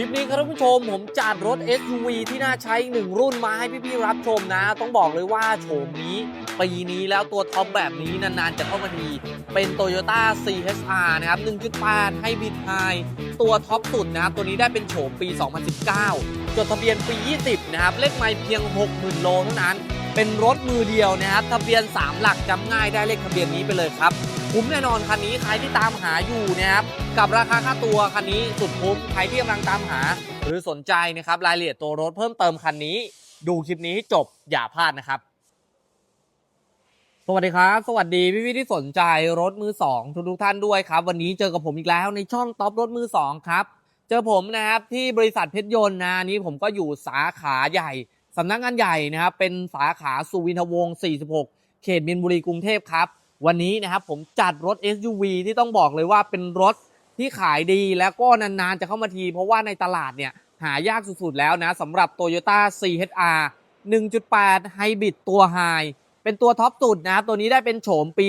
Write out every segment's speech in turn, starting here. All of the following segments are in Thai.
คลิปนี้ครับท่านผู้ชมผมจัดรถ SUV ที่น่าใช้หนึ่งรุ่นมาให้พี่ๆรับชมนะ ต้องบอกเลยว่าโฉมนี้ปีนี้แล้วตัวท็อปแบบนี้นานๆจะเข้ามาทีเป็น Toyota CHR นะครับ 1.8 Hybrid High ตัวท็อปสุดนะครับ ตัวนี้ได้เป็นโฉมปี 2019 จดทะเบียนปี 20 นะครับ เลขไม่เพียง 60,000 โลเท่านั้น เป็นรถมือเดียวนะครับ ทะเบียน 3 หลักจำง่ายได้เลขทะเบียนนี้ไปเลยครับ คุ้มแน่นอนคันนี้ใครที่ตามหาอยู่นะครับกับราคาค่าตัวคันนี้สุดคุ้มใครที่กำลังตามหา หรือสนใจนะครับรายละเอียดตัวรถเพิ่มเติมคันนี้ ดูคลิปนี้ให้จบอย่าพลาดนะครับ สวัสดีครับ สวัสดีพี่พี่ที่สนใจรถมือสองทุกทุกท่านด้วยครับ วันนี้เจอกับผมอีกแล้วในช่องท็อปรถมือสองครับเจอผมนะครับที่บริษัทเพชรยนต์นะนนี้ผมก็อยู่สาขาใหญ่สำนักงานใหญ่นะครับเป็นสาขาสุวินทวงศ์46 เขตมินบุรีกรุงเทพครับ วันนี้นะครับผมจัดรถ SUV ที่ต้องบอกเลยว่าเป็นรถที่ขายดีแล้วก็นานๆจะเข้ามาที เพราะว่าในตลาดเนี่ยหายากสุดๆแล้วนะสำหรับ Toyota CHR 1.8 Hybrid ตัว High เป็นตัวท็อปสุดนะครับตัวนี้ได้เป็นโฉมปี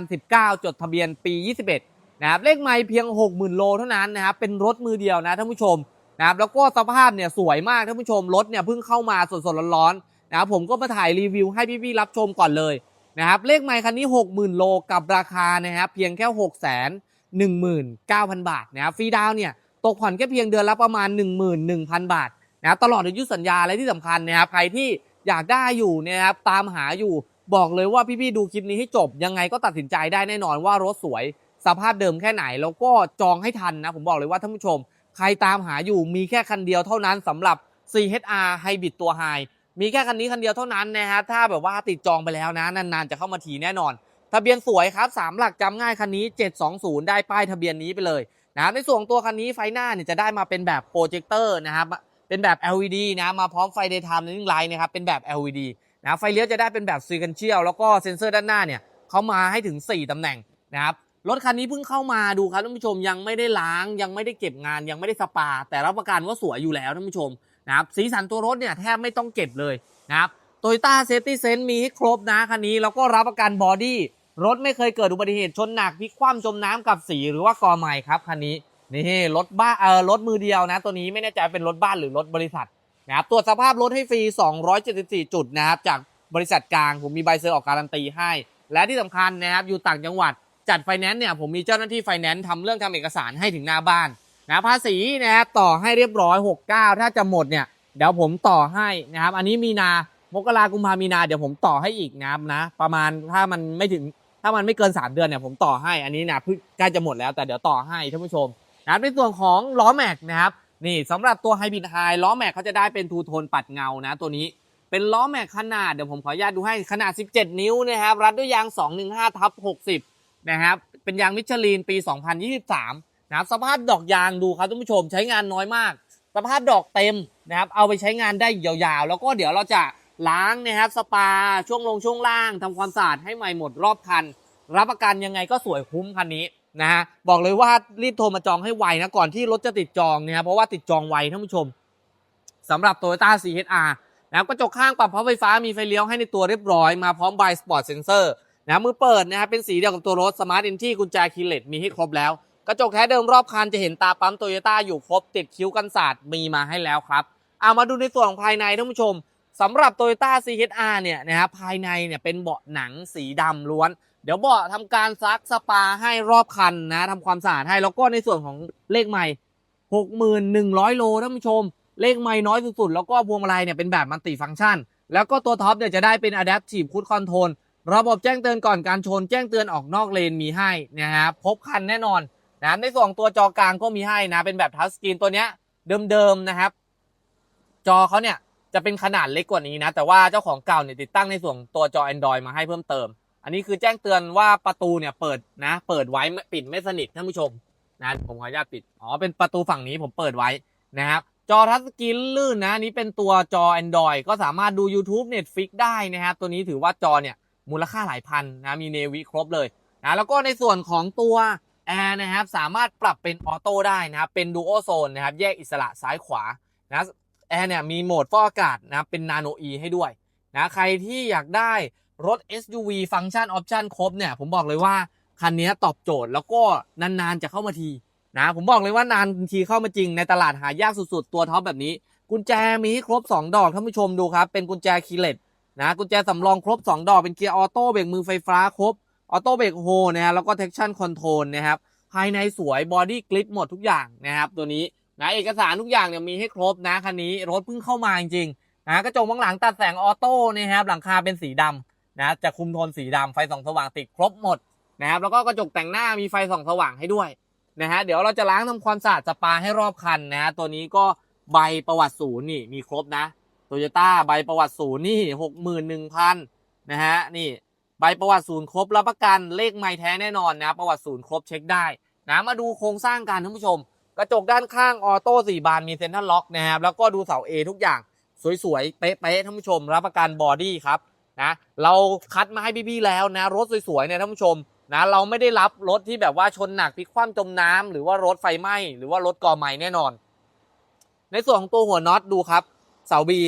2019 จดทะเบียนปี 21 นะครับเลขไม่เพียง 60,000 โลเท่านั้นนะครับเป็นรถมือเดียวนะท่านผู้ชมนะครับแล้วก็สภาพเนี่ยสวยมากท่านผู้ชมรถเนี่ยเพิ่งเข้ามาสดๆร้อนๆนะครับผมก็มาถ่ายรีวิวให้พี่ๆรับชมก่อนเลย นะครับเลขไมค์คันนี้ 60,000 โลกับราคานะครับเพียงแค่ 6 1 9 0 0 0 บาทนะครับฟรีดาวเนี่ยตกผ่อนแค่เพียงเดือนละประมาณ 11,000 บาทนะครับตลอดอายุสัญญาและที่สำคัญนะครับใครที่อยากได้อยู่นยนะครับตามหาอยู่บอกเลยว่าพี่ๆดูคลิปนี้ให้จบยังไงก็ตัดสินใจได้แน่นอนว่ารถสวย สภาพเดิมแค่ไหน แล้วก็จองให้ทันนะผมบอกเลยว่าท่านผู้ชม ใครตามหาอยู่มีแค่คันเดียวเท่านั้นสำหรับ CHR Hybrid ตัว High มีแค่คันนี้คันเดียวเท่านั้นนะฮะถ้าแบบว่าติดจองไปแล้วนะนานๆจะเข้ามาทีแน่นอน ทะเบียนสวยครับสามหลักจำง่ายคันนี้ 720 ได้ป้ายทะเบียนนี้ไปเลยนะในส่วนตัวคันนี้ไฟหน้าเนี่ยจะได้มาเป็นแบบโปรเจคเตอร์นะครับเป็นแบบ LED นะมาพร้อมไฟ daytime running light นะครับเป็นแบบ LED นะไฟเลี้ยวจะได้เป็นแบบ sequential แล้วก็เซ็นเซอร์ด้านหน้าเนี่ยเขามาให้ถึง 4ตำแหน่งนะครับรถคันนี้เพิ่งเข้ามาดูครับท่านผู้ชมยังไม่ได้ล้าง ยังไม่ได้เก็บงานยังไม่ได้สปา แต่รับประกันว่าสวยอยู่แล้วท่านผู้ชม นะครับสีสันตัวรถเนี่ยแทบไม่ต้องเก็บเลยนะครับโตโยต้าเซฟตี้เซนมีให้ครบนะคันนี้แล้วก็รับประกันบอดี้รถไม่เคยเกิดอุบัติเหตุชนหนักพลิกคว่ำจมน้ำกับสีหรือว่ากอใหม่ครับคันนี้นี่รถบ้าเออรถมือเดียวนะ ตัวนี้ไม่แน่ใจเป็นรถบ้านหรือรถบริษัทนะครับตรวจสภาพรถให้ฟรี 274 จุดนะครับจากบริษัทกลางผมมีใบเซอร์ออกการันตีให้ และที่สำคัญนะครับอยู่ต่างจังหวัดจัดไฟแนนซ์เนี่ยผมมีเจ้าหน้าที่ไฟแนนซ์ทำเรื่องทำเอกสารให้ถึงหน้าบ้าน นะภาษีนะครับต่อให้เรียบร้อย 69 ถ้าจะหมดเนี่ยเดี๋ยวผมต่อให้นะครับ อันนี้มีนามกรากุมภามีนาเดี๋ยวผมต่อให้อีกนะครับนะ ประมาณถ้ามันไม่ถึงถ้ามันไม่เกิน 3 เดือนเนี่ยผมต่อให้อันนี้นะใกล้จะหมดแล้วแต่เดี๋ยวต่อให้ท่านผู้ชมนะในส่วนของล้อแม็กนะครับนี่สำหรับตัวไฮบริดไฮล้อแม็กเขาจะได้เป็นทูโทนปัดเงานะตัวนี้เป็นล้อแม็กขนาดเดี๋ยวผมขออนุญาตดูให้ขนาด 17 นิ้วนะครับรัดด้วยยาง 215ทับ60นะครับเป็นยางมิชลินปี 2023 นะครับสภาพดอกยางดูครับท่านผู้ชมใช้งานน้อยมาก สภาพดอกเต็มนะครับ เอาไปใช้งานได้ยาวๆ แล้วก็เดี๋ยวเราจะล้างนะครับสปาช่วงลงช่วงล่างทำความสะอาดให้ใหม่หมดรอบคัน รับประกันยังไงก็สวยคุ้มคันนี้นะฮะบอกเลยว่ารีบโทรมาจองให้ไวนะก่อนที่รถจะติดจองนะครับเพราะว่าติดจองไวท่านผู้ชมสำหรับ Toyota CHR นะครับกระจกข้างปรับพับไฟฟ้ามีไฟเลี้ยวให้ในตัวเรียบร้อยมาพร้อม by Sport Sensor นะมือเปิดนะครับเป็นสีเดียวกับตัวรถ Smart Entry กุญแจคีย์เลสมีให้ครบแล้ว กระจกแท้เดิมรอบคันจะเห็นตาปั๊มโตโยต้าอยู่ครบติดคิ้วกันศาสตร์มีมาให้แล้วครับเอามาดูในส่วนของภายในท่านผู้ชมสำหรับ Toyota CHR เนี่ยนะครับภายในเนี่ยเป็นเบาะหนังสีดำล้วน เดี๋ยวเบาะทำการซักสปาให้รอบคันนะทำความสะอาดให้แล้วก็ในส่วนของเลขใหม่ 6,100 โลท่านผู้ชม เลขไม่น้อยสุดๆ แล้วก็พวงมาลัยเนี่ยเป็นแบบมัลติฟังก์ชัน แล้วก็ตัวท็อปเนี่ยจะได้เป็น Adaptive Cruise Control ระบบแจ้งเตือนก่อนการชน แจ้งเตือนออกนอกเลนมีให้นะครับครบคันแน่นอน นะในส่วนตัวจอกลางก็มีให้นะ เป็นแบบทัชสกรีนตัวเนี้ยเดิมๆนะครับ จอเขาเนี่ยจะเป็นขนาดเล็กกว่านี้นะ แต่ว่าเจ้าของเก่าเนี่ยติดตั้งในส่วนตัวจอ Android มาให้เพิ่มเติม อันนี้คือแจ้งเตือนว่าประตูเนี่ยเปิดนะ เปิดไว้ปิดไม่สนิทท่านผู้ชมนะผมขออนุญาตปิดอ๋อเป็นประตูฝั่งนี้ผมเปิดไว้นะครับจอทัชสกรีนลื่นนะนนี้เป็นตัวจอ Android ก็สามารถดู YouTube Netflix ได้นะครับตัวนี้ถือว่าจอเนี่ยมูลค่าหลายพันนะมีเนวิครบเลยนะแล้วก็ในส่วนของตัว แอร์นะครับสามารถปรับเป็นออโต้ได้นะครับเป็นดูโอโซนนะครับแยกอิสระซ้ายขวานะแอร์เนี่ยมีโหมดฟอกอากาศนะครับเป็นนาโนอีให้ด้วยนะใครที่อยากได้รถ SUV ฟังก์ชันออปชันครบเนี่ยผมบอกเลยว่าคันนี้ตอบโจทย์แล้วก็นานๆจะเข้ามาทีนะผมบอกเลยว่านานทีเข้ามาจริงในตลาดหายากสุดๆ ตัวท็อปแบบนี้ กุญแจมีให้ครบ 2 ดอกท่านผู้ชมดูครับ เป็นกุญแจคีเลตนะกุญแจสำรองครบ 2 ดอกเป็นเกียร์ออโต้เบรกมือไฟฟ้าครบ ออโต้เบรกโฮนะฮะแล้วก็ traction control นะครับภายในสวยบอดี้กริปหมดทุกอย่างนะครับตัวนี้นะเอกสารทุกอย่างเนี่ยมีให้ครบนะคันนี้รถเพิ่งเข้ามาจริงๆนะกระจกมองหลังตัดแสงออโต้นะครับหลังคาเป็นสีดำนะจะคุมโทนสีดำไฟส่องสว่างติดครบหมดนะครับแล้วก็กระจกแต่งหน้ามีไฟส่องสว่างให้ด้วยนะฮะเดี๋ยวเราจะล้างทำความสะอาดสปาให้รอบคันนะตัวนี้ก็ใบประวัติศูนย์นี่มีครบนะโตโยต้าใบประวัติศูนย์นี่หกหมื่นหนึ่งพันนะฮะนี่ ใบประวัติศูนย์ครบรับประกันเลขไม่แท้แน่นอนนะประวัติศูนย์ครบเช็คได้นะมาดูโครงสร้างกันท่านผู้ชม กระจกด้านข้างออโต้สี่บานมีเซ็นทรัลล็อกนะครับแล้วก็ดูเสา A ทุกอย่างสวยๆเป๊ะๆท่านผู้ชม รับประกันบอดี้ครับนะเราคัดมาให้พี่ๆแล้วนะรถสวยๆเนี่ยท่านผู้ชมนะเราไม่ได้รับรถที่แบบว่าชนหนักพลิกคว่ำจมน้ำหรือว่ารถไฟไหม้หรือว่ารถก่อไหม้แน่นอน ในส่วนของตัวหัวน็อตดูครับ เสาบี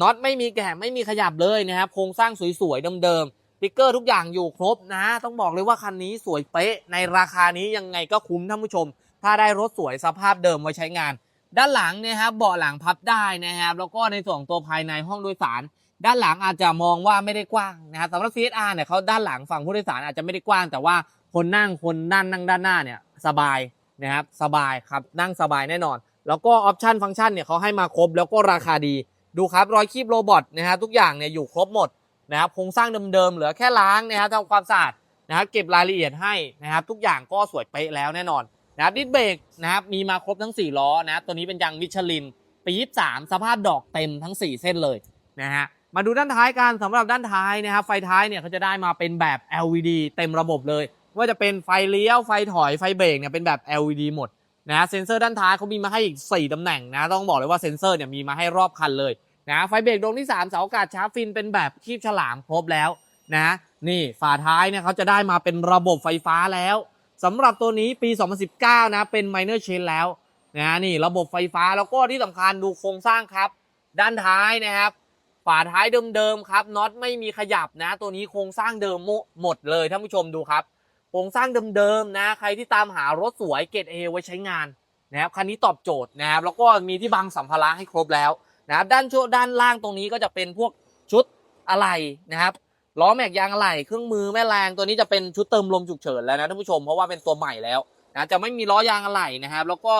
น็อตไม่มีแกะไม่มีขยับเลยนะครับโครงสร้างสวยๆเดิมๆ ติ๊กเกอร์ทุกอย่างอยู่ครบนะต้องบอกเลยว่าคันนี้สวยเป๊ะในราคานี้ยังไงก็คุ้มท่านผู้ชม ถ้าได้รถสวยสภาพเดิมไว้ใช้งาน ด้านหลังเนี่ยครับเบาะหลังพับได้นะครับแล้วก็ในส่วนตัวภายในห้องโดยสาร ด้านหลังอาจจะมองว่าไม่ได้กว้างนะครับสำหรับ CSR เนี่ยเขาด้านหลังฝั่งผู้โดยสารอาจจะไม่ได้กว้าง แต่ว่าคนนั่งคนนั่งนั่งด้านหน้าเนี่ยสบายนะครับสบายครับนั่งสบายแน่นอน แล้วก็ออปชันฟังก์ชันเนี่ยเขาให้มาครบแล้วก็ราคาดีดูครับรอยคีบโรบอทนะครับทุกอย่างเนี่ยอยู่ครบหมด นะครับโครงสร้างเดิมๆเหลือแค่ล้างนะครับทำความสะอาดนะครับเก็บรายละเอียดให้นะครับ ทุกอย่างก็สวยเป๊ะแล้วแน่นอนนะครับดิสเบรกนะครับมีมาครบทั้ง 4 ล้อนะตัวนี้เป็นยางมิชลินปี23สภาพดอกเต็มทั้ง 4 เส้นเลยนะฮะมาดูด้านท้ายกันสำหรับด้านท้ายนะครับไฟท้ายเนี่ยเขาจะได้มาเป็นแบบ LED เต็มระบบเลย ว่าจะเป็นไฟเลี้ยวไฟถอยไฟเบรกเนี่ยเป็นแบบ LED หมดนะฮะเซ็นเซอร์ด้านท้ายเขามีมาให้อีก 4ตำแหน่งนะต้องบอกเลยว่าเซ็นเซอร์เนี่ยมีมาให้รอบคันเลย นะไฟเบรกดวงที่ 3 เสาอากาศชาร์ฟินเป็นแบบคีบฉลามครบแล้วนะนี่ฝาท้ายเนี่ยเขาจะได้มาเป็นระบบไฟฟ้าแล้วสำหรับตัวนี้ปี 2019 นะเป็น minor chain แล้วนะนี่ระบบไฟฟ้าแล้วก็ที่สำคัญดูโครงสร้างครับ ด้านท้ายนะครับ ฝาท้ายเดิมๆครับน็อตไม่มีขยับนะ ตัวนี้โครงสร้างเดิมหมดเลยท่านผู้ชมดูครับโครงสร้างเดิมๆนะ ใครที่ตามหารถสวยเกรดเอไว้ใช้งานนะครับคันนี้ตอบโจทย์นะครับแล้วก็มีที่บังสัมภาระให้ครบแล้ว นะครับด้านช่วด้านล่างตรงนี้ก็จะเป็นพวกชุดอะไหล่นะครับล้อแม็กยางอะไหล่เครื่องมือแม่แรงตัวนี้จะเป็นชุดเติมลมฉุกเฉินแล้วนะท่านผู้ชมเพราะว่าเป็นตัวใหม่แล้วนะจะไม่มีล้อยางอะไหล่นะครับ แล้วก็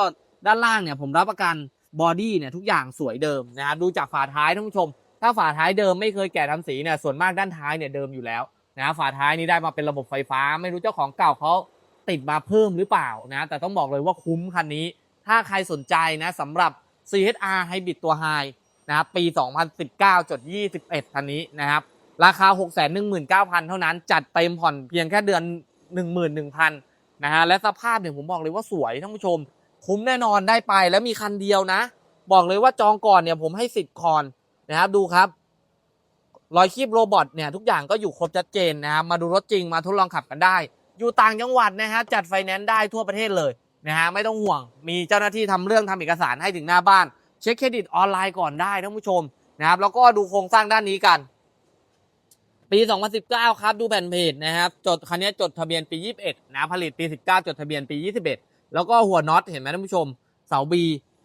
ด้านล่างเนี่ยผมรับประกันบอดี้เนี่ยทุกอย่างสวยเดิมนะครับดูจากฝาท้ายท่านผู้ชม ถ้าฝาท้ายเดิมไม่เคยแกะทำสีเนี่ยส่วนมากด้านท้ายเนี่ยเดิมอยู่แล้วนะฝาท้ายนี้ได้มาเป็นระบบไฟฟ้า ไม่รู้เจ้าของเก่าเขาติดมาเพิ่มหรือเปล่านะแต่ต้องบอกเลยว่าคุ้มคันนี้ ถ้าใครสนใจนะสำหรับ CHR Hybrid ตัว High นะครับปี 2019.21คันนี้นะครับ ราคา 6 1 9 0 0 0 เท่านั้น จัดเต็มผ่อนเพียงแค่เดือน 11,000นะฮะและสภาพเนี่ยผมบอกเลยว่าสวยท่านผู้ชม คุ้มแน่นอนได้ไปแล้วมีคันเดียวนะ บอกเลยว่าจองก่อนเนี่ยผมให้สิทธิ์คอนนะครับดูครับ รอยคีบโรบอทเนี่ยทุกอย่างก็อยู่ครบชัดเจนนะครับมาดูรถจริงมาทดลองขับกันได้ อยู่ต่างจังหวัดนะฮะจัดไฟแนนซ์ได้ทั่วประเทศเลย นะฮะไม่ต้องห่วง มีเจ้าหน้าที่ทำเรื่องทำเอกสารให้ถึงหน้าบ้าน เช็คเครดิตออนไลน์ก่อนได้ท่านผู้ชมนะครับแล้วก็ดูโครงสร้างด้านนี้กัน ปี 2019 ครับดูแผ่นเพจนะครับจดคันนี้จดทะเบียนปี 21 นะผลิตปี 19 จดทะเบียนปี 21 แล้วก็หัวน็อตเห็นไหมท่านผู้ชมเสาบี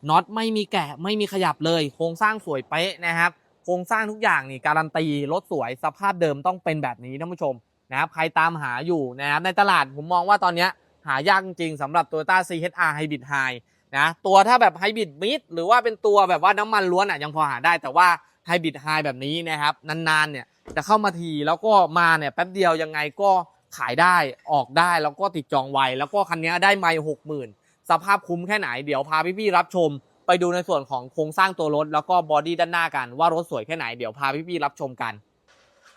น็อตไม่มีแกะไม่มีขยับเลย โครงสร้างสวยเป๊ะนะครับโครงสร้างทุกอย่างนี่การันตีรถสวยสภาพเดิมต้องเป็นแบบนี้ท่านผู้ชมนะครับใครตามหาอยู่นะครับในตลาดผมมองว่าตอนนี้ หายากจริงสำหรับ Toyota CHR Hybrid High นะตัวถ้าแบบ Hybrid Mid หรือว่าเป็นตัวแบบว่าน้ำมันล้วนอะยังพอหาได้แต่ว่า Hybrid High แบบนี้นะครับนานๆเนี่ยจะเข้ามาทีแล้วก็มาเนี่ยแป๊บเดียวยังไงก็ขายได้ออกได้แล้วก็ติดจองไว แล้วก็คันนี้ได้ไม่หกหมื่นสภาพคุ้มแค่ไหนเดี๋ยวพาพี่ๆรับชม ไปดูในส่วนของโครงสร้างตัวรถ แล้วก็บอดี้ด้านหน้ากันว่ารถสวยแค่ไหนเดี๋ยวพาพี่ๆรับชมกัน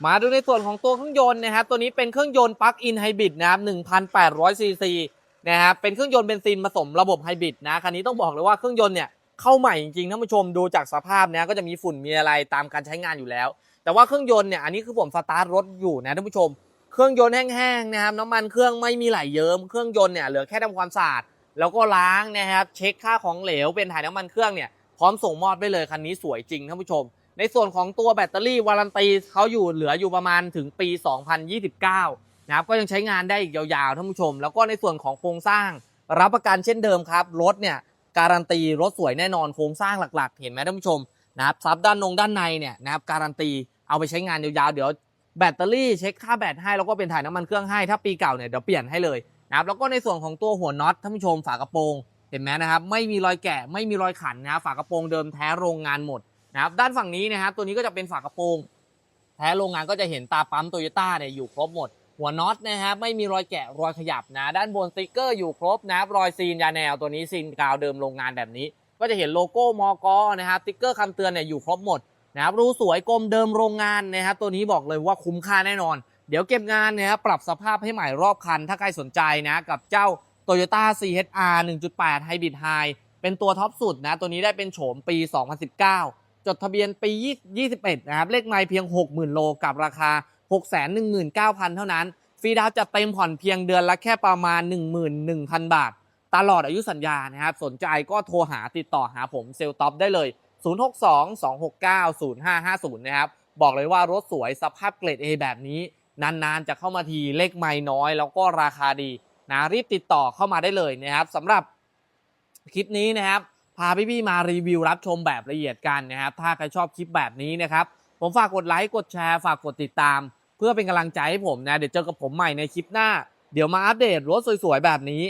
มาดูในส่วนของตัวเครื่องยนต์นะครับตัวนี้เป็นเครื่องยนต์ปลั๊กอินไฮบริดนะครับ1,800ซีซีนะครับเป็นเครื่องยนต์เบนซินผสมระบบไฮบริดนะคันนี้ต้องบอกเลยว่าเครื่องยนต์เนี่ยเข้าใหม่จริงๆท่านผู้ชมดูจากสภาพนี่ยก็จะมีฝุ่นมีอะไรตามการใช้งานอยู่แล้ว แต่ว่าเครื่องยนต์เนี่ยอันนี้คือผมสตาร์ทรถอยู่นะท่านผู้ชม เครื่องยนต์แห้งๆนะครับน้ำมันเครื่องไม่มีไหลเยิ้มเครื่องยนต์เนี่ยเหลือแค่ทำความสะอาดแล้วก็ล้างนะครับเช็คค่าของเหลวเป็นถ่ายน้ำมันเครื่องเนี่ยพร้อมส่งมอบได้เลยคันนี้สวยจริงท่านผู้ชม ในส่วนของตัวแบตเตอรี่วารันตีเขาอยู่เหลืออยู่ประมาณถึงปี 2029 นะครับก็ยังใช้งานได้อีกยาวๆท่านผู้ชม แล้วก็ในส่วนของโครงสร้างรับประกันเช่นเดิมครับ รถเนี่ยการันตีรถสวยแน่นอนโครงสร้างหลักๆ เห็นไหมท่านผู้ชมนะครับซับด้านนงด้านในเนี่ยนะครับการันตีเอาไปใช้งานยาวๆเดี๋ยวแบตเตอรี่เช็คค่าแบตให้แล้วก็เป็นถ่ายน้ำมันเครื่องให้ถ้าปีเก่าเนี่ยเดี๋ยวเปลี่ยนให้เลยนะครับแล้วก็ในส่วนของตัวหัวน็อตท่านผู้ชมฝากระโปรงเห็นไหมนะครับไม่มีรอยแกะไม่มีรอยขันนะครับฝากระโปรงเดิมแท้โรงงานหมด นะครับด้านฝั่งนี้นะครับตัวนี้ก็จะเป็นฝากระโปรงแท้โรงงานก็จะเห็นตาปั๊มโตโยต้าเนี่ยอยู่ครบหมด หัวน็อตนะครับไม่มีรอยแกะรอยขยับนะ ด้านบนสติกเกอร์อยู่ครบนะครับรอยซีนยาแนวตัวนี้ซีนกาวเดิมโรงงานแบบนี้ ก็จะเห็นโลโก้มอกอนะครับสติกเกอร์คำเตือนเนี่ยอยู่ครบหมดนะครับรูสวยกลมเดิมโรงงานนะครับตัวนี้บอกเลยว่าคุ้มค่าแน่นอน เดี๋ยวเก็บงานนะครับปรับสภาพให้ใหม่รอบคัน ถ้าใครสนใจนะกับเจ้า Toyota CHR 1.8 Hybrid High เป็นตัวท็อปสุดนะตัวนี้ได้เป็นโฉมปี 2019 จดทะเบียนปี 21 นะครับ เลขไม่เพียง 60,000 โลกับราคา 619,000 เท่านั้น ฟรีดาวน์จะเต็มผ่อนเพียงเดือนละแค่ประมาณ 11,000 บาท ตลอดอายุสัญญานะครับ สนใจก็โทรหาติดต่อหาผมเซลท็อปได้เลย 062-269-0550 นะครับ บอกเลยว่ารถสวยสภาพเกรด A แบบนี้ นานๆ จะเข้ามาทีเลขไม่น้อย แล้วก็ราคาดีนะรีบติดต่อเข้ามาได้เลยนะครับสำหรับคลิปนี้นะครับ พาพี่ๆมารีวิวรับชมแบบละเอียดกันนะครับ ถ้าใครชอบคลิปแบบนี้นะครับ ผมฝากกดไลค์ กดแชร์ ฝากกดติดตาม เพื่อเป็นกำลังใจให้ผมนะ เดี๋ยวเจอกับผมใหม่ในคลิปหน้า เดี๋ยวมาอัปเดตรถสวยๆแบบนี้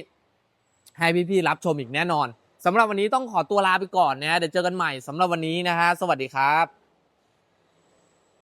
ให้พี่ๆรับชมอีกแน่นอนสำหรับวันนี้ต้องขอตัวลาไปก่อนนะ เดี๋ยวเจอกันใหม่สำหรับวันนี้นะฮะ สวัสดีครับ